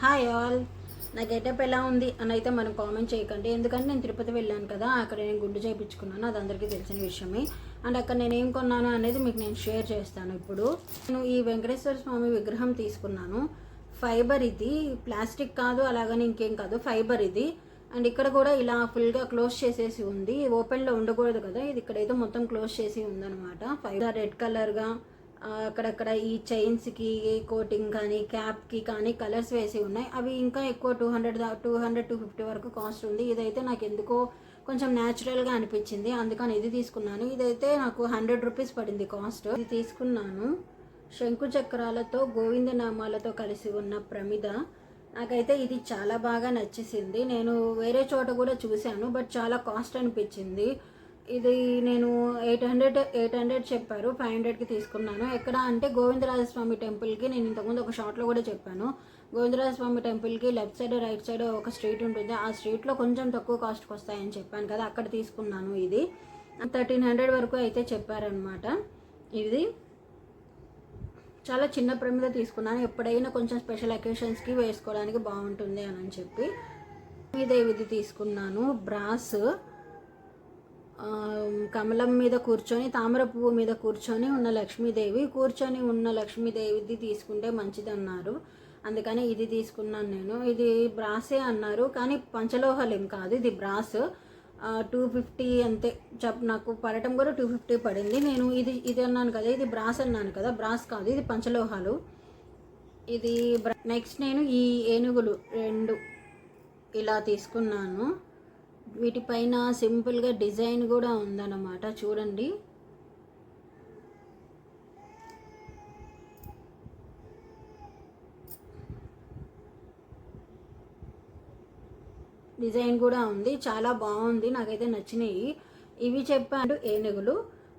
Hi all నా getup ఎలా ఉంది అని అయితే మనం కామెంట్ చేయకండి. ఎందుకంటే నేను తిరుపతి వెళ్ళాను కదా అక్కడ నేను గుండు చేయించుకున్నాను అది అందరికీ తెలిసిన విషయమే. అండ్ అక్కడ నేను ఏం కొన్నాను అనేది మీకు నేను షేర్ చేస్తాను ఇప్పుడు. నేను ఈ వెంకటేశ్వర స్వామి విగ్రహం తీసుకున్నాను. ఫైబర్ ఇది. ప్లాస్టిక్ కాదు అలాగని ఇంకేం కాదు. ఫైబర్ ఇది. అండ్ ఇక్కడ కూడా ఇలా ఫుల్గా క్లోజ్ చేసేసి ఉంది. ఓపెన్లో ఉండకూడదు కదా. ఇది ఇక్కడైతే మొత్తం క్లోజ్ చేసి ఉందన్నమాట. ఫైబర్ రెడ్ కలర్గా అక్కడక్కడ ఈ చైన్స్కి కోటింగ్ కానీ క్యాప్కి కానీ కలర్స్ వేసి ఉన్నాయి. అవి ఇంకా ఎక్కువ two hundred two hundred two fifty వరకు కాస్ట్ ఉంది. ఇదైతే నాకు ఎందుకో కొంచెం న్యాచురల్గా అనిపించింది. అందుకని ఇది తీసుకున్నాను. ఇదైతే నాకు హండ్రెడ్ రూపీస్ పడింది కాస్ట్. ఇది తీసుకున్నాను. శంకు చక్రాలతో గోవింద నామాలతో కలిసి ఉన్న ప్రమిద. నాకైతే ఇది చాలా బాగా నచ్చేసింది. నేను వేరే చోట కూడా చూశాను బట్ చాలా కాస్ట్ అనిపించింది. ఇది నేను ఎయిట్ హండ్రెడ్ ఎయిట్ హండ్రెడ్ చెప్పారు ఫైవ్ హండ్రెడ్కి తీసుకున్నాను. ఎక్కడ అంటే గోవిందరాజస్వామి టెంపుల్కి నేను ఇంతకుముందు ఒక షార్ట్లో కూడా చెప్పాను. గోవిందరాజస్వామి టెంపుల్కి లెఫ్ట్ సైడ్ రైట్ సైడ్ ఒక స్ట్రీట్ ఉంటుంది. ఆ స్ట్రీట్లో కొంచెం తక్కువ కాస్ట్కి వస్తాయని చెప్పాను కదా అక్కడ తీసుకున్నాను ఇది. థర్టీన్ హండ్రెడ్ వరకు అయితే చెప్పారనమాట ఇది చాలా చిన్న ప్రమిద తీసుకున్నాను. ఎప్పుడైనా కొంచెం స్పెషల్ అకేషన్స్కి వేసుకోవడానికి బాగుంటుంది అని అని చెప్పి. ఇదే ఇది తీసుకున్నాను. బ్రాస్ కమలం మీద కూర్చొని తామర పువ్వు మీద కూర్చొని ఉన్న లక్ష్మీదేవి కూర్చొని ఉన్న లక్ష్మీదేవిది తీసుకుంటే మంచిది అన్నారు అందుకని ఇది తీసుకున్నాను నేను. ఇది బ్రాసే అన్నారు. కానీ పంచలోహాలేం కాదు ఇది బ్రాస్. టూ ఫిఫ్టీ అంతే. చెప్ నాకు పడటం కూడా టూ ఫిఫ్టీ పడింది. నేను ఇది ఇది అన్నాను కదా ఇది బ్రాస్ అన్నాను కదా బ్రాస్ కాదు ఇది పంచలోహాలు. ఇది నెక్స్ట్ నేను ఈ ఏనుగులు రెండు ఇలా తీసుకున్నాను. వీటిపైన సింపుల్గా డిజైన్ కూడా ఉందన్నమాట. చూడండి. డిజైన్ కూడా ఉంది. చాలా బాగుంది. నాకైతే నచ్చినాయి. ఇవి చెప్పాడు ఏనుగులు.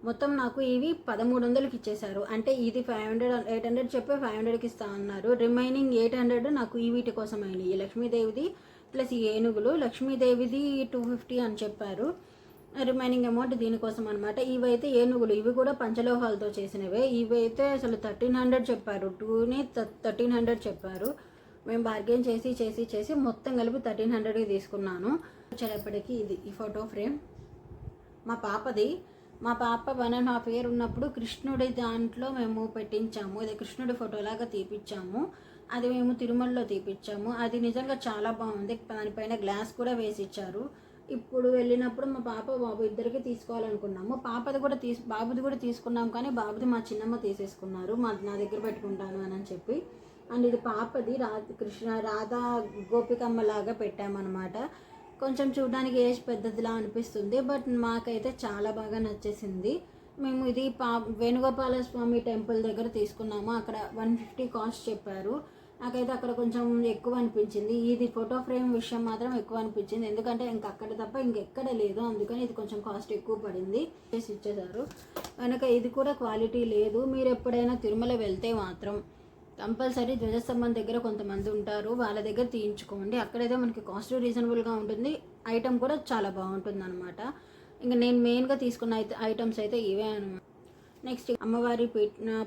మొత్తం నాకు ఇవి పదమూడు వందలకి ఇచ్చేశారు. అంటే ఇది ఫైవ్ హండ్రెడ్ ఎయిట్ హండ్రెడ్ చెప్పి ఫైవ్ హండ్రెడ్కి ఇస్తా అన్నారు. రిమైనింగ్ ఎయిట్ హండ్రెడ్ నాకు ఈ వీటి కోసం అయినాయి లక్ష్మీదేవిది ప్లస్ ఈ ఏనుగులు లక్ష్మీదేవిది టూ ఫిఫ్టీ అని చెప్పారు. రిమైనింగ్ అమౌంట్ దీనికోసం అనమాట ఇవైతే ఏనుగులు ఇవి కూడా పంచలోహాలతో చేసినవే. ఇవైతే అసలు థర్టీన్ హండ్రెడ్ చెప్పారు. టూని థర్టీన్ హండ్రెడ్ చెప్పారు. మేము బార్గెన్ చేసి చేసి చేసి మొత్తం కలిపి థర్టీన్ హండ్రెడ్కి తీసుకున్నాను. వచ్చేటప్పటికి ఇది ఈ ఫోటో ఫ్రేమ్. మా పాపది మా పాప వన్ అండ్ హాఫ్ ఇయర్ ఉన్నప్పుడు కృష్ణుడి దాంట్లో మేము పెట్టించాము. ఇది కృష్ణుడి ఫోటోలాగా తీపిచ్చాము. అది మేము తిరుమలలో తీపిచ్చాము. అది నిజంగా చాలా బాగుంది. దానిపైన గ్లాస్ కూడా వేసి ఇచ్చారు ఇప్పుడు వెళ్ళినప్పుడు మా పాప బాబు ఇద్దరికి తీసుకోవాలనుకున్నాము. పాపది కూడా తీసు బాబుది కూడా తీసుకున్నాం కానీ బాబుది మా చిన్నమ్మ తీసేసుకున్నారు. మా నా దగ్గర పెట్టుకుంటాను అని చెప్పి. అండ్ ఇది పాపది రా కృష్ణ రాధా గోపికమ్మ లాగా పెట్టామన్నమాట. కొంచెం చూడడానికి ఏజ్ పెద్దదిలా అనిపిస్తుంది. బట్ మాకైతే చాలా బాగా నచ్చేసింది. మేము ఇది పా వేణుగోపాల స్వామి టెంపుల్ దగ్గర తీసుకున్నాము. అక్కడ వన్ ఫిఫ్టీ కాస్ట్ చెప్పారు. నాకైతే అక్కడ కొంచెం ఎక్కువ అనిపించింది. ఇది ఫోటో ఫ్రేమ్ విషయం మాత్రం ఎక్కువ అనిపించింది. ఎందుకంటే ఇంకా అక్కడ తప్ప ఇంకెక్కడ లేదు. అందుకని ఇది కొంచెం కాస్ట్ ఎక్కువ పడింది. చేసి ఇచ్చేసారు కనుక ఇది కూడా క్వాలిటీ లేదు. మీరు ఎప్పుడైనా తిరుమల వెళ్తే మాత్రం కంపల్సరీ ధ్వజస్తంభం దగ్గర కొంతమంది ఉంటారు. వాళ్ళ దగ్గర తీయించుకోండి. అక్కడైతే మనకి కాస్ట్ రీజనబుల్గా ఉంటుంది. ఐటమ్ కూడా చాలా బాగుంటుంది అనమాట ఇంకా నేను మెయిన్గా తీసుకున్న అయితే ఐటమ్స్ అయితే ఇవే అనమాట నెక్స్ట్ అమ్మవారి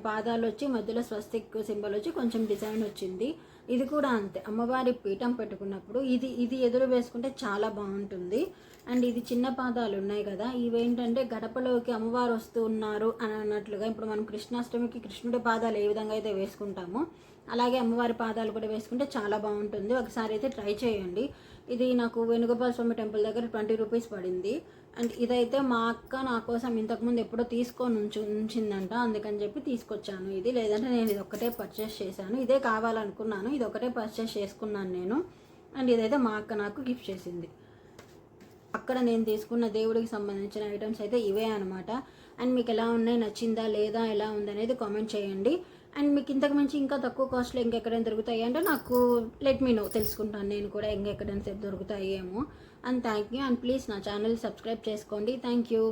పాదాలు వచ్చి మధ్యలో స్వస్తిక్ సింబల్ వచ్చి కొంచెం డిజైన్ వచ్చింది. ఇది కూడా అంతే. అమ్మవారి పీఠం పెట్టుకున్నప్పుడు ఇది ఇది ఎదురు వేసుకుంటే చాలా బాగుంటుంది. అండ్ ఇది చిన్న పాదాలు ఉన్నాయి కదా. ఇవేంటంటే గడపలోకి అమ్మవారు వస్తూ ఉన్నారు అని అన్నట్లుగా ఇప్పుడు మనం కృష్ణాష్టమికి కృష్ణుడి పాదాలు ఏ విధంగా అయితే వేసుకుంటామో అలాగే అమ్మవారి పాదాలు కూడా వేసుకుంటే చాలా బాగుంటుంది. ఒకసారి అయితే ట్రై చేయండి. ఇది నాకు వేణుగోపాల స్వామి టెంపుల్ దగ్గర ట్వంటీ రూపీస్ పడింది. అండ్ ఇదైతే మా అక్క నా కోసం ఇంతకుముందు ఎప్పుడో తీసుకొని ఉంచు ఉంచిందంట. అందుకని చెప్పి తీసుకొచ్చాను. ఇది లేదంటే నేను ఇది ఒక్కటే పర్చేస్ చేశాను. ఇదే కావాలనుకున్నాను. ఇది ఒకటే పర్చేస్ చేసుకున్నాను నేను. అండ్ ఇదైతే మా అక్క నాకు గిఫ్ట్ చేసింది. అక్కడ నేను తీసుకున్న దేవుడికి సంబంధించిన ఐటమ్స్ అయితే ఇవే అనమాట అండ్ మీకు ఎలా ఉన్నాయి? నచ్చిందా? లేదా? ఎలా ఉంది అనేది కామెంట్ చేయండి. అండ్ మీకు ఇంతకు మించి ఇంకా తక్కువ కాస్ట్లో ఇంకెక్కడైనా దొరుకుతాయి? అంటే నాకు లెట్ మీ నో తెలుసుకుంటాను. నేను కూడా ఇంకెక్కడైనా సేపు దొరుకుతాయి ఏమో and thank you and please నా ఛానల్ సబ్స్క్రైబ్ చేసుకోండి. Thank you